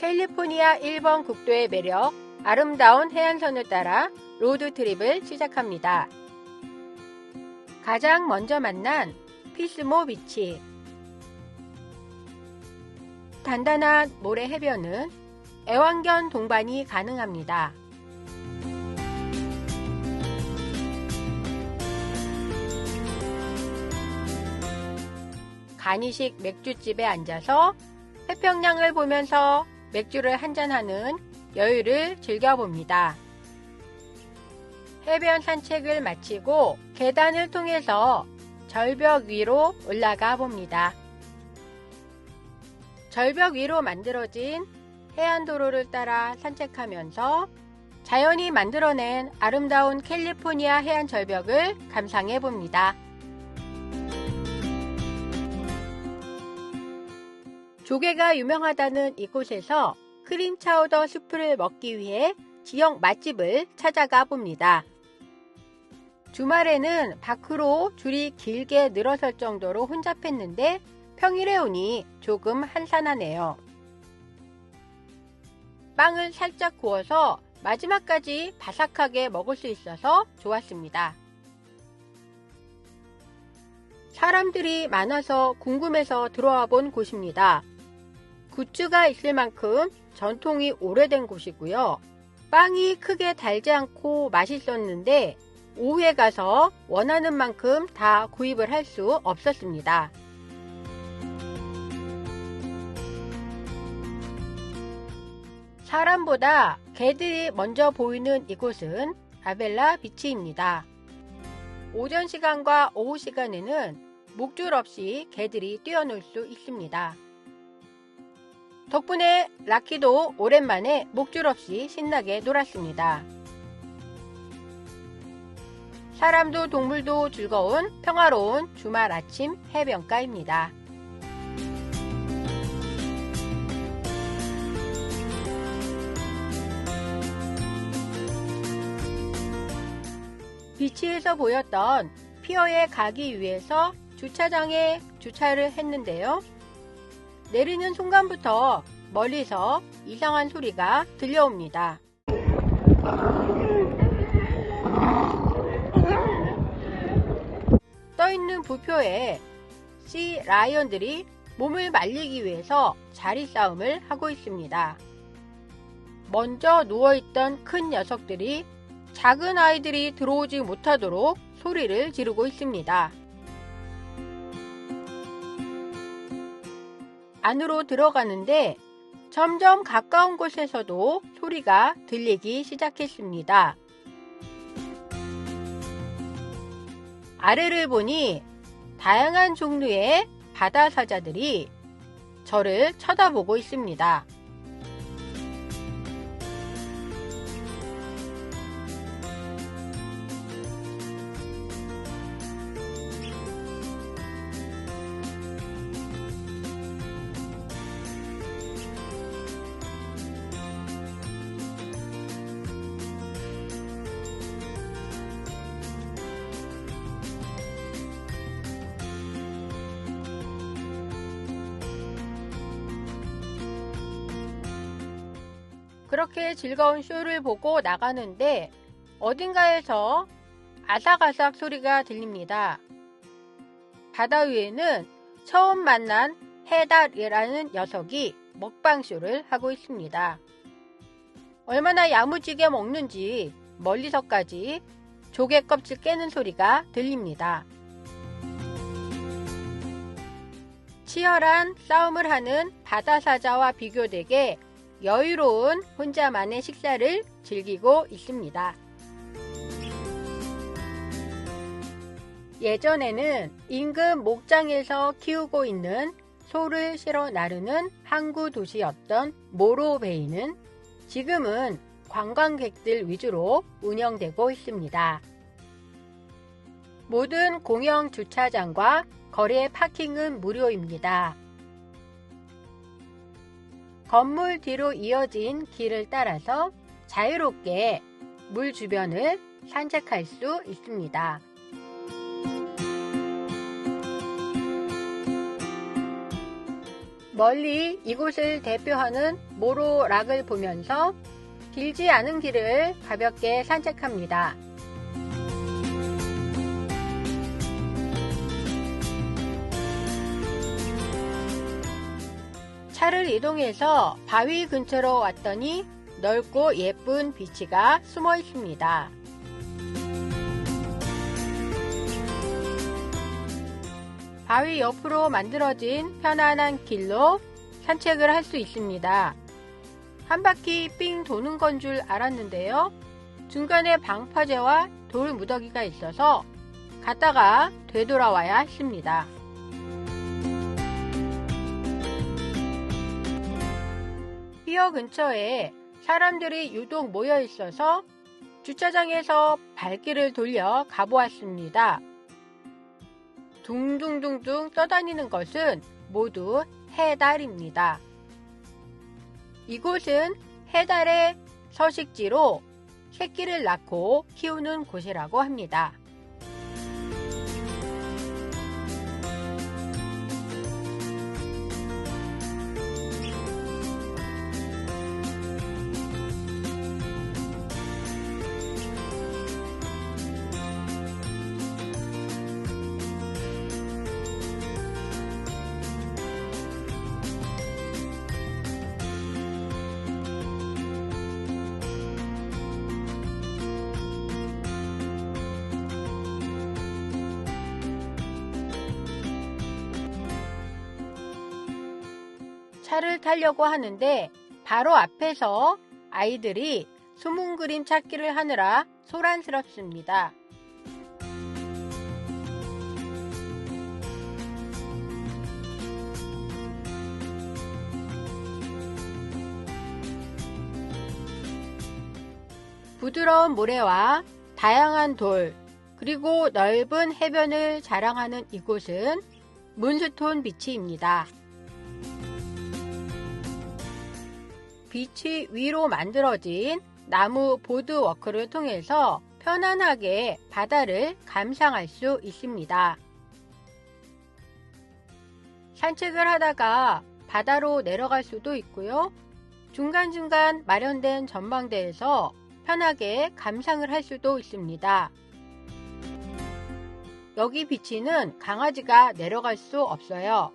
캘리포니아 1번 국도의 매력, 아름다운 해안선을 따라 로드트립을 시작합니다. 가장 먼저 만난 피스모 비치. 단단한 모래 해변은 애완견 동반이 가능합니다. 간이식 맥주집에 앉아서 해평양을 보면서 맥주를 한잔하는 여유를 즐겨봅니다. 해변 산책을 마치고 계단을 통해서 절벽 위로 올라가 봅니다. 절벽 위로 만들어진 해안도로를 따라 산책하면서 자연이 만들어낸 아름다운 캘리포니아 해안 절벽을 감상해 봅니다. 조개가 유명하다는 이곳에서 크림 차우더 수프를 먹기 위해 지역 맛집을 찾아가 봅니다. 주말에는 밖으로 줄이 길게 늘어설 정도로 혼잡했는데 평일에 오니 조금 한산하네요. 빵을 살짝 구워서 마지막까지 바삭하게 먹을 수 있어서 좋았습니다. 사람들이 많아서 궁금해서 들어와 본 곳입니다. 굿즈가 있을 만큼 전통이 오래된 곳이고요. 빵이 크게 달지 않고 맛있었는데 오후에 가서 원하는 만큼 다 구입을 할 수 없었습니다. 사람보다 개들이 먼저 보이는 이곳은 아벨라 비치입니다. 오전 시간과 오후 시간에는 목줄 없이 개들이 뛰어놀 수 있습니다. 덕분에 라키도 오랜만에 목줄 없이 신나게 놀았습니다. 사람도 동물도 즐거운 평화로운 주말 아침 해변가입니다. 비치에서 보였던 피어에 가기 위해서 주차장에 주차를 했는데요. 내리는 순간부터 멀리서 이상한 소리가 들려옵니다. 떠있는 부표에 씨 라이언들이 몸을 말리기 위해서 자리 싸움을 하고 있습니다. 먼저 누워있던 큰 녀석들이 작은 아이들이 들어오지 못하도록 소리를 지르고 있습니다. 안으로 들어가는데 점점 가까운 곳에서도 소리가 들리기 시작했습니다. 아래를 보니 다양한 종류의 바다 사자들이 저를 쳐다보고 있습니다. 그렇게 즐거운 쇼를 보고 나가는데 어딘가에서 아삭아삭 소리가 들립니다. 바다 위에는 처음 만난 해달이라는 녀석이 먹방쇼를 하고 있습니다. 얼마나 야무지게 먹는지 멀리서까지 조개 껍질 깨는 소리가 들립니다. 치열한 싸움을 하는 바다사자와 비교되게 여유로운 혼자만의 식사를 즐기고 있습니다. 예전에는 인근 목장에서 키우고 있는 소를 실어 나르는 항구 도시였던 모로베이는 지금은 관광객들 위주로 운영되고 있습니다. 모든 공영 주차장과 거리의 파킹은 무료입니다. 건물 뒤로 이어진 길을 따라서 자유롭게 물 주변을 산책할 수 있습니다. 멀리 이곳을 대표하는 모로락을 보면서 길지 않은 길을 가볍게 산책합니다. 차를 이동해서 바위 근처로 왔더니 넓고 예쁜 비치가 숨어 있습니다. 바위 옆으로 만들어진 편안한 길로 산책을 할 수 있습니다. 한 바퀴 삥 도는 건 줄 알았는데요. 중간에 방파제와 돌 무더기가 있어서 갔다가 되돌아와야 했습니다. 피어 근처에 사람들이 유독 모여 있어서 주차장에서 발길을 돌려 가보았습니다. 둥둥둥둥 떠다니는 것은 모두 해달입니다. 이곳은 해달의 서식지로 새끼를 낳고 키우는 곳이라고 합니다. 차를 타려고 하는데 바로 앞에서 아이들이 숨은 그림 찾기를 하느라 소란스럽습니다. 부드러운 모래와 다양한 돌, 그리고 넓은 해변을 자랑하는 이곳은 문스톤 비치입니다. 비치 위로 만들어진 나무 보드워크를 통해서 편안하게 바다를 감상할 수 있습니다. 산책을 하다가 바다로 내려갈 수도 있고요. 중간중간 마련된 전망대에서 편하게 감상을 할 수도 있습니다. 여기 비치는 강아지가 내려갈 수 없어요.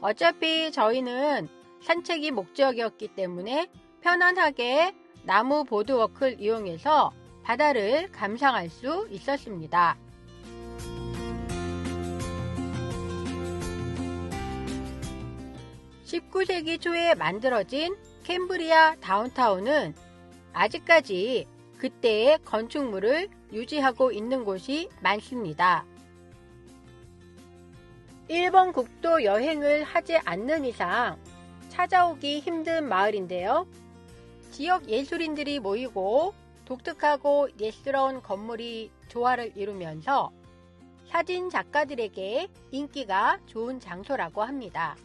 어차피 저희는 산책이 목적이었기 때문에 편안하게 나무 보드워크를 이용해서 바다를 감상할 수 있었습니다. (19세기) 초에 만들어진 캠브리아 다운타운은 아직까지 그때의 건축물을 유지하고 있는 곳이 많습니다. 일본 국도 여행을 하지 않는 이상 찾아오기 힘든 마을인데요. 지역 예술인들이 모이고 독특하고 예스러운 건물이 조화를 이루면서 사진 작가들에게 인기가 좋은 장소라고 합니다.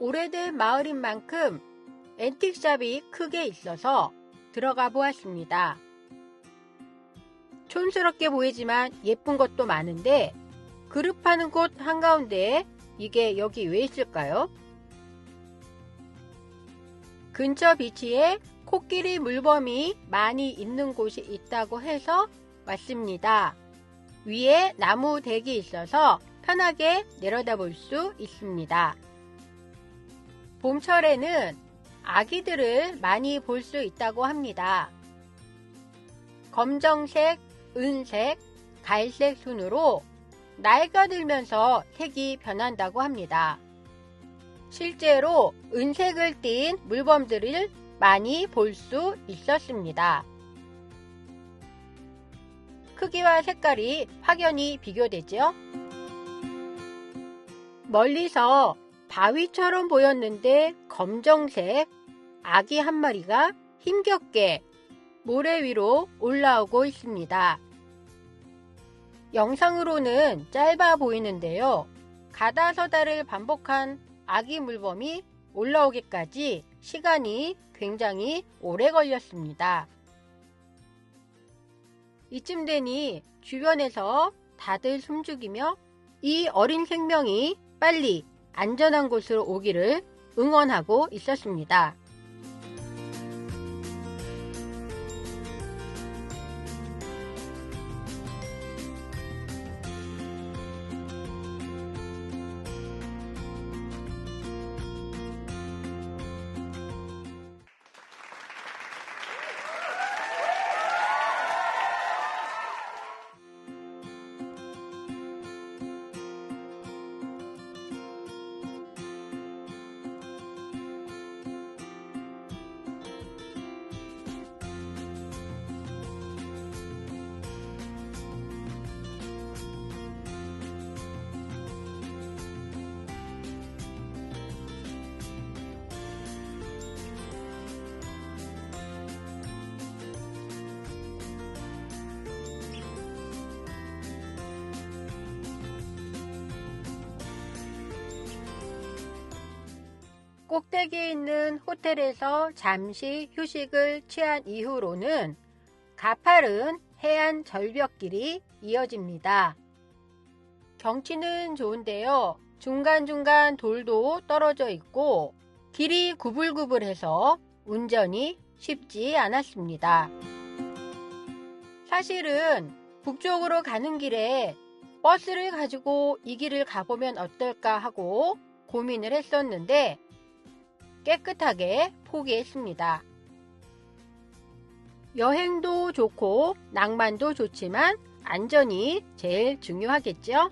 오래된 마을인 만큼 앤틱샵이 크게 있어서 들어가 보았습니다. 촌스럽게 보이지만 예쁜 것도 많은데 그릇 파는 곳 한가운데 이게 여기 왜 있을까요? 근처 비치에 코끼리 물범이 많이 있는 곳이 있다고 해서 왔습니다. 위에 나무 댁이 있어서 편하게 내려다볼 수 있습니다. 봄철에는 아기들을 많이 볼 수 있다고 합니다. 검정색, 은색, 갈색 순으로 나이가 들면서 색이 변한다고 합니다. 실제로 은색을 띤 물범들을 많이 볼 수 있었습니다. 크기와 색깔이 확연히 비교되죠. 멀리서 바위처럼 보였는데 검정색 아기 한 마리가 힘겹게 모래 위로 올라오고 있습니다. 영상으로는 짧아 보이는데요. 가다서다를 반복한 아기 물범이 올라오기까지 시간이 굉장히 오래 걸렸습니다. 이쯤 되니 주변에서 다들 숨죽이며 이 어린 생명이 빨리 안전한 곳으로 오기를 응원하고 있었습니다. 꼭대기에 있는 호텔에서 잠시 휴식을 취한 이후로는 가파른 해안 절벽길이 이어집니다. 경치는 좋은데요. 중간중간 돌도 떨어져 있고 길이 구불구불해서 운전이 쉽지 않았습니다. 사실은 북쪽으로 가는 길에 버스를 가지고 이 길을 가보면 어떨까 하고 고민을 했었는데 깨끗하게 포기했습니다. 여행도 좋고 낭만도 좋지만 안전이 제일 중요하겠죠?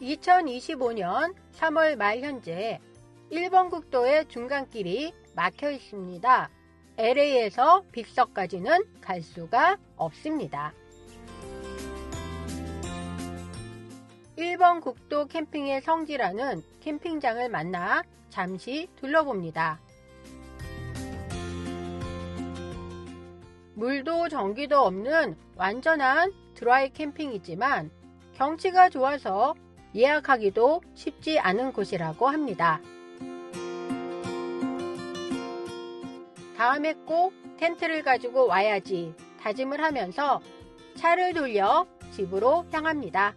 2025년 3월 말 현재 1번 국도의 중간길이 막혀 있습니다. LA에서 빅서까지는 갈 수가 없습니다. 1번 국도 캠핑의 성지라는 캠핑장을 만나 잠시 둘러봅니다. 물도 전기도 없는 완전한 드라이 캠핑이지만 경치가 좋아서 예약하기도 쉽지 않은 곳이라고 합니다. 다음에 꼭 텐트를 가지고 와야지 다짐을 하면서 차를 돌려 집으로 향합니다.